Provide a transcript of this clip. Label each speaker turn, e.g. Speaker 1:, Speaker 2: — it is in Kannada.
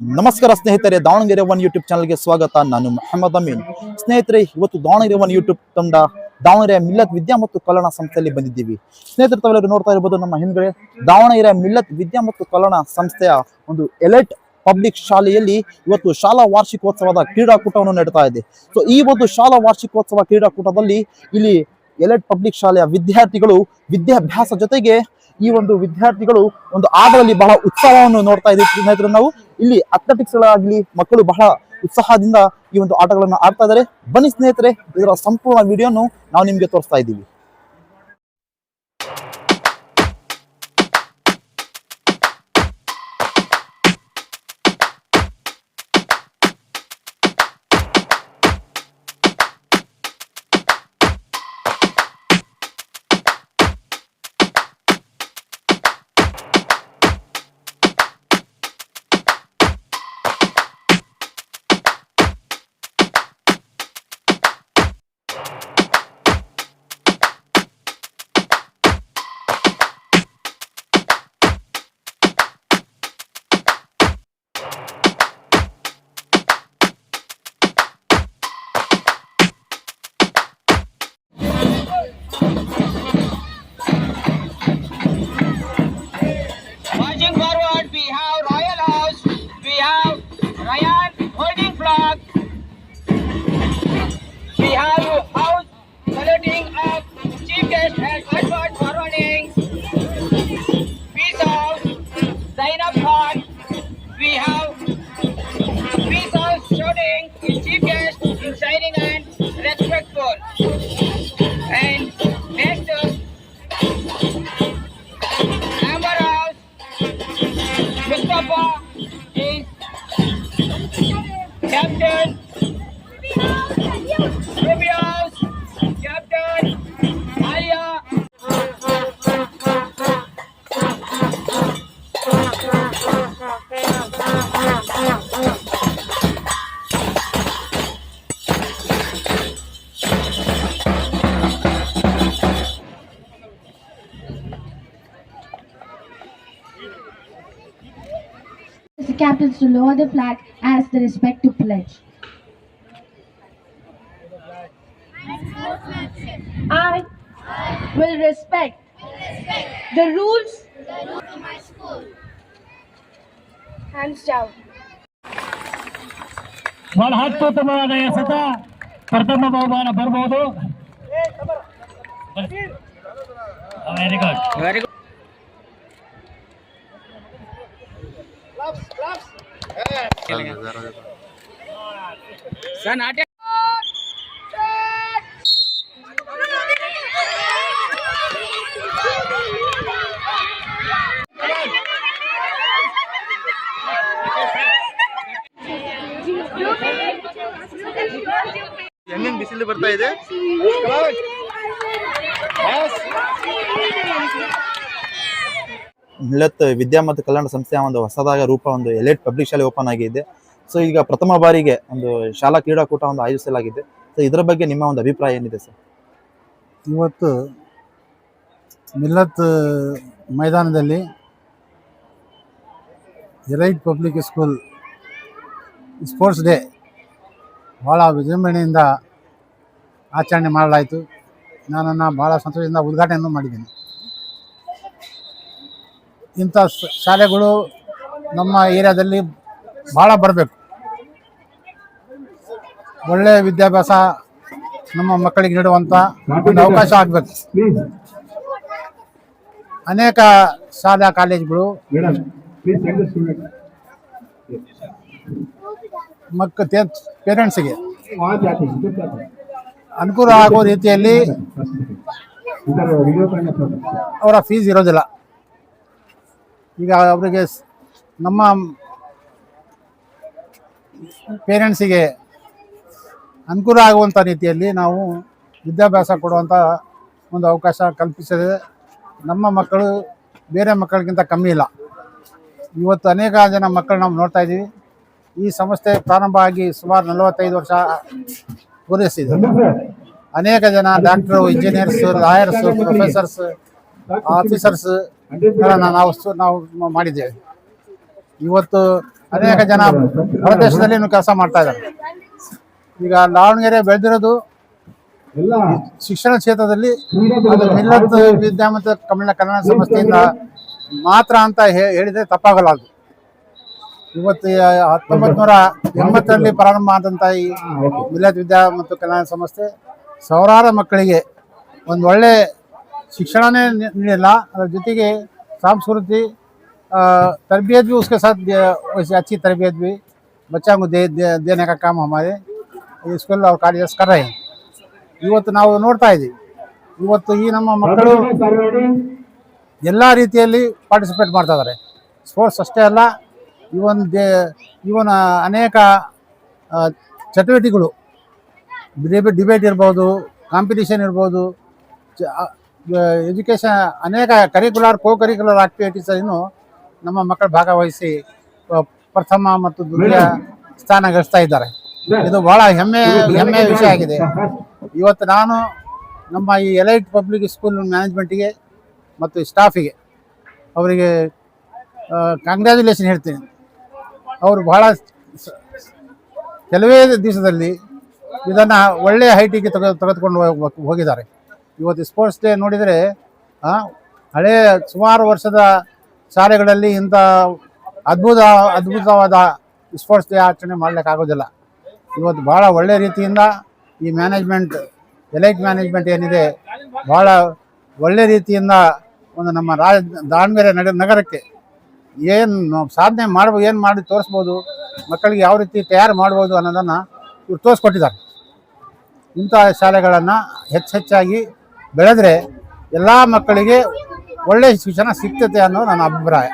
Speaker 1: ನಮಸ್ಕಾರ ಸ್ನೇಹಿತರೆ, ದಾವಣಗೆರೆ ಒನ್ ಯೂಟ್ಯೂಬ್ ಚಾನಲ್ಗೆ ಸ್ವಾಗತ. ನಾನು ಮೊಹಮ್ಮದ್ ಅಮೀನ್. ಸ್ನೇಹಿತರೆ, ಇವತ್ತು ದಾವಣಗೆರೆ ಒನ್ ಯೂಟ್ಯೂಬ್ ತಂಡ ದಾವಣಗೆರೆ ಮಿಲ್ಲತ್ ವಿದ್ಯಾ ಮತ್ತು ಕಲ್ಯಾಣ ಸಂಸ್ಥೆಯಲ್ಲಿ ಬಂದಿದ್ದೀವಿ. ಸ್ನೇಹಿತರು, ತಾವೆಲ್ಲರೂ ನೋಡ್ತಾ ಇರ್ಬೋದು ನಮ್ಮ ಹಿಂದ್ಗಡೆ ದಾವಣಗೆರೆ ಮಿಲ್ಲತ್ ವಿದ್ಯಾ ಮತ್ತು ಕಲ್ಯಾಣ ಸಂಸ್ಥೆಯ ಒಂದು ಎಲೆಟ್ ಪಬ್ಲಿಕ್ ಶಾಲೆಯಲ್ಲಿ ಇವತ್ತು ಶಾಲಾ ವಾರ್ಷಿಕೋತ್ಸವದ ಕ್ರೀಡಾಕೂಟವನ್ನು ನಡೀತಾ ಇದೆ. ಸೊ ಈ ಒಂದು ಶಾಲಾ ವಾರ್ಷಿಕೋತ್ಸವ ಕ್ರೀಡಾಕೂಟದಲ್ಲಿ ಇಲ್ಲಿ ಎಲೆಟ್ ಪಬ್ಲಿಕ್ ಶಾಲೆಯ ವಿದ್ಯಾರ್ಥಿಗಳು, ವಿದ್ಯಾಭ್ಯಾಸ ಜೊತೆಗೆ ಈ ಒಂದು ವಿದ್ಯಾರ್ಥಿಗಳು ಒಂದು ಆಟದಲ್ಲಿ ಬಹಳ ಉತ್ಸಾಹವನ್ನು ನೋಡ್ತಾ ಇದ್ದೀವಿ ಸ್ನೇಹಿತರೆ ನಾವು. ಇಲ್ಲಿ ಅಥ್ಲೆಟಿಕ್ಸ್ ಗಳಾಗ್ಲಿ ಮಕ್ಕಳು ಬಹಳ ಉತ್ಸಾಹದಿಂದ ಈ ಒಂದು ಆಟಗಳನ್ನು ಆಡ್ತಾ ಇದ್ದಾರೆ ಬನ್ನಿ ಸ್ನೇಹಿತರೆ, ಇದರ ಸಂಪೂರ್ಣ ವಿಡಿಯೋನು ನಾವು ನಿಮ್ಗೆ ತೋರಿಸ್ತಾ ಇದ್ದೀವಿ.
Speaker 2: Holding flag, we have House saluting up, Chief Guest and Edward forwarding, Peace House, Zainab Khan, we have Peace House shouting, in Chief Guest in shining and respectful. And next up, Amber House, Mustafa captain.
Speaker 3: captains to lower the flag as the respect to pledge. I will respect the rules. Hands down.
Speaker 4: ಬಹಳ ಅತ್ಯುತ್ತಮವಾದ ಎಸೆತ ಪ್ರಥಮ ಬಹುಮಾನ ಬರ್ಬೋದು very good
Speaker 2: Very good. Sir, not yet.
Speaker 1: ಹೆಂಗ್ ಬಿಸಿಲು ಬರ್ತಾ ಇದೆ ಮಿಲ್ಲತ್ ವಿದ್ಯಾ ಮತ್ತು ಕಲ್ಯಾಣ ಸಂಸ್ಥೆಯ ಒಂದು ಹೊಸದಾದ ರೂಪ, ಒಂದು ಎಲೆಟ್ ಪಬ್ಲಿಕ್ ಶಾಲೆ ಓಪನ್ ಆಗಿದೆ. ಸೊ ಈಗ ಪ್ರಥಮ ಬಾರಿಗೆ ಒಂದು ಶಾಲಾ ಕ್ರೀಡಾಕೂಟ ಒಂದು ಆಯೋಜಿಸಲಾಗಿದೆ. ಸೊ ಇದರ ಬಗ್ಗೆ ನಿಮ್ಮ ಒಂದು ಅಭಿಪ್ರಾಯ ಏನಿದೆ ಸರ್
Speaker 5: ಇವತ್ತು ಮಿಲ್ಲತ್ ಮೈದಾನದಲ್ಲಿ elite public school sports day ಭಾಳ ವಿಜೃಂಭಣೆಯಿಂದ ಆಚರಣೆ ಮಾಡಲಾಯಿತು. ನಾನನ್ನು ಭಾಳ ಸಂತೋಷದಿಂದ ಉದ್ಘಾಟನೆಯನ್ನು ಮಾಡಿದ್ದೀನಿ. ಇಂಥ ಶಾಲೆಗಳು ನಮ್ಮ ಏರಿಯಾದಲ್ಲಿ ಭಾಳ ಬರಬೇಕು. ಒಳ್ಳೆಯ ವಿದ್ಯಾಭ್ಯಾಸ ನಮ್ಮ ಮಕ್ಕಳಿಗೆ ನೀಡುವಂಥ ಒಂದು ಅವಕಾಶ ಆಗಬೇಕು. ಅನೇಕ ಶಾಲಾ ಕಾಲೇಜುಗಳು ಮಕ್ಕ ಪೇರೆಂಟ್ಸಿಗೆ ಅನುಕೂಲ ಆಗೋ ರೀತಿಯಲ್ಲಿ ಅವರ ಫೀಸ್ ಇರೋದಿಲ್ಲ. ಈಗ ಅವರಿಗೆ ನಮ್ಮ ಪೇರೆಂಟ್ಸಿಗೆ ಅನುಕೂಲ ಆಗುವಂಥ ರೀತಿಯಲ್ಲಿ ನಾವು ವಿದ್ಯಾಭ್ಯಾಸ ಕೊಡುವಂಥ ಒಂದು ಅವಕಾಶ ಕಲ್ಪಿಸಿದೆ ನಮ್ಮ ಮಕ್ಕಳು ಬೇರೆ ಮಕ್ಕಳಿಗಿಂತ ಕಮ್ಮಿ ಇಲ್ಲ. ಇವತ್ತು ಅನೇಕ ಜನ ಮಕ್ಕಳು ನಾವು ನೋಡ್ತಾ ಇದ್ದೀವಿ. ಈ ಸಂಸ್ಥೆ ಪ್ರಾರಂಭ ಆಗಿ ಸುಮಾರು ನಲವತ್ತೈದು ವರ್ಷ ಪೂರೈಸಿದೆ. ಅನೇಕ ಜನ ಡಾಕ್ಟ್ರು, ಇಂಜಿನಿಯರ್ಸ್, ಲಾಯರ್ಸು, ಪ್ರೊಫೆಸರ್ಸ್, ಆಫೀಸರ್ಸ್ ನಾವು ನಾವು ಮಾಡಿದ್ದೇವೆ. ಇವತ್ತು ಅನೇಕ ಜನ ಹೊರದೇಶದಲ್ಲಿ ಕೆಲಸ ಮಾಡ್ತಾ ಇದ್ದಾರೆ. ಈಗ ದಾವಣಗೆರೆ ಬೆಳೆದಿರೋದು ಶಿಕ್ಷಣ ಕ್ಷೇತ್ರದಲ್ಲಿ ಅದು ಮಿಲ್ಲತ್ ವಿದ್ಯಾಮಂತ ಕಮಿಳ ಕನ್ನಡ ಸಂಸ್ಥೆಯಿಂದ ಮಾತ್ರ ಅಂತ ಹೇ- ತಪ್ಪಾಗಲ್ಲ ತಪ್ಪಾಗಲಾರದು ಇವತ್ತು ಹತ್ತೊಂಬತ್ತು ನೂರ ಎಂಬತ್ತರಲ್ಲಿ ಪ್ರಾರಂಭ ಆದಂಥ ಈ ಮಿಲ್ಲತ್ ವಿದ್ಯಾ ಮತ್ತು ಕಲ್ಯಾಣ ಸಂಸ್ಥೆ ಸಾವಿರಾರು ಮಕ್ಕಳಿಗೆ ಒಂದು ಒಳ್ಳೆ ಶಿಕ್ಷಣನೇ ನೀ- ನೀಡಿಲ್ಲ ಅದರ ಜೊತೆಗೆ सांस्कृतिक अ, तरबियत भी उसके साथ दे- वैसे अच्छी तरबियत भी बच्चा को दे, दे देने का काम हमारे ಸ್ಕೂಲ್ ಅವ್ರು ಕಾರ್ಯ कर रहे हैं ಇವತ್ತು ನಾವು ನೋಡ್ತಾ ಇದ್ದೀವಿ ಇವತ್ತು ಈ ನಮ್ಮ ಮಕ್ಕಳು ಎಲ್ಲ ರೀತಿಯಲ್ಲಿ ಪಾರ್ಟಿಸಿಪೇಟ್ ಮಾಡ್ತಾ ಇದ್ದಾರೆ ಸ್ಪೋರ್ಟ್ಸ್ ಅಷ್ಟೇ ಅಲ್ಲ ಇವನ್ ದೇ ಇವನ್ ಅನೇಕ ಆ, ಚಟುವಟಿಕೆಗಳು ಡಿಬೇಟ್ ಡಿಬೇಟ್ ಇರ್ಬೋದು ಕಾಂಪಿಟಿಷನ್ ಇರ್ಬೋದು ಎಜುಕೇಷನ್ ಅನೇಕ ಕರಿಕ್ಯುಲರ್ ಕೋ ಕರಿಕ್ಯುಲರ್ ಆಕ್ಟಿವಿಟೀಸನ್ನು ನಮ್ಮ ಮಕ್ಕಳು ಭಾಗವಹಿಸಿ ಪ್ರಥಮ ಮತ್ತು ದ್ವಿತೀಯ ಸ್ಥಾನ ಗಳಿಸ್ತಾ ಇದ್ದಾರೆ. ಇದು ಬಹಳ ಹೆಮ್ಮೆ ಹೆಮ್ಮೆಯ ವಿಷಯ ಆಗಿದೆ. ಇವತ್ತು ನಾನು ನಮ್ಮ ಈ ಎಲೈಟ್ ಪಬ್ಲಿಕ್ ಸ್ಕೂಲ್ ಮ್ಯಾನೇಜ್ಮೆಂಟಿಗೆ ಮತ್ತು ಸ್ಟಾಫಿಗೆ ಅವರಿಗೆ ಕಂಗ್ರ್ಯಾಚುಲೇಷನ್ ಹೇಳ್ತೀನಿ. ಅವರು ಬಹಳ ಕೆಲವೇ ದಿವಸದಲ್ಲಿ ಇದನ್ನು ಒಳ್ಳೆಯ ಹೈಟಿಗೆ ತೆಗೆದು ತೆಗೆದುಕೊಂಡು ಹೋಗ್- ಹೋಗಿದ್ದಾರೆ. ಇವತ್ತು ಸ್ಪೋರ್ಟ್ಸ್ ಡೇ ನೋಡಿದರೆ ಹಳೆ ಸುಮಾರು ವರ್ಷದ ಶಾಲೆಗಳಲ್ಲಿ ಇಂಥ ಅದ್ಭುತ, ಅದ್ಭುತವಾದ ಸ್ಪೋರ್ಟ್ಸ್ ಡೇ ಆಚರಣೆ ಮಾಡಲಿಕ್ಕಾಗೋದಿಲ್ಲ. ಇವತ್ತು ಭಾಳ ಒಳ್ಳೆಯ ರೀತಿಯಿಂದ ಈ ಮ್ಯಾನೇಜ್ಮೆಂಟ್ ಎಲೈಟ್ ಮ್ಯಾನೇಜ್ಮೆಂಟ್ ಏನಿದೆ ಭಾಳ ಒಳ್ಳೆ ರೀತಿಯಿಂದ ಒಂದು ನಮ್ಮ ರಾಜ, ದಾವಣಗೆರೆ ನಗರ, ನಗರಕ್ಕೆ ಏನು ಸಾಧನೆ ಮಾಡ್ಬೋದು ಏನು ಮಾಡಿ ತೋರಿಸ್ಬೋದು, ಮಕ್ಕಳಿಗೆ ಯಾವ ರೀತಿ ತಯಾರು ಮಾಡ್ಬೋದು ಅನ್ನೋದನ್ನು ಇವ್ರು ತೋರಿಸ್ಕೊಟ್ಟಿದ್ದಾರೆ. ಇಂಥ ಶಾಲೆಗಳನ್ನು ಹೆಚ್ಚು ಹೆಚ್ಚಾಗಿ ಬೆಳೆದರೆ ಎಲ್ಲ ಮಕ್ಕಳಿಗೆ ಒಳ್ಳೆಯ ಶಿಕ್ಷಣ ಸಿಗ್ತದೆ ಅನ್ನೋ ನನ್ನ ಅಭಿಪ್ರಾಯ.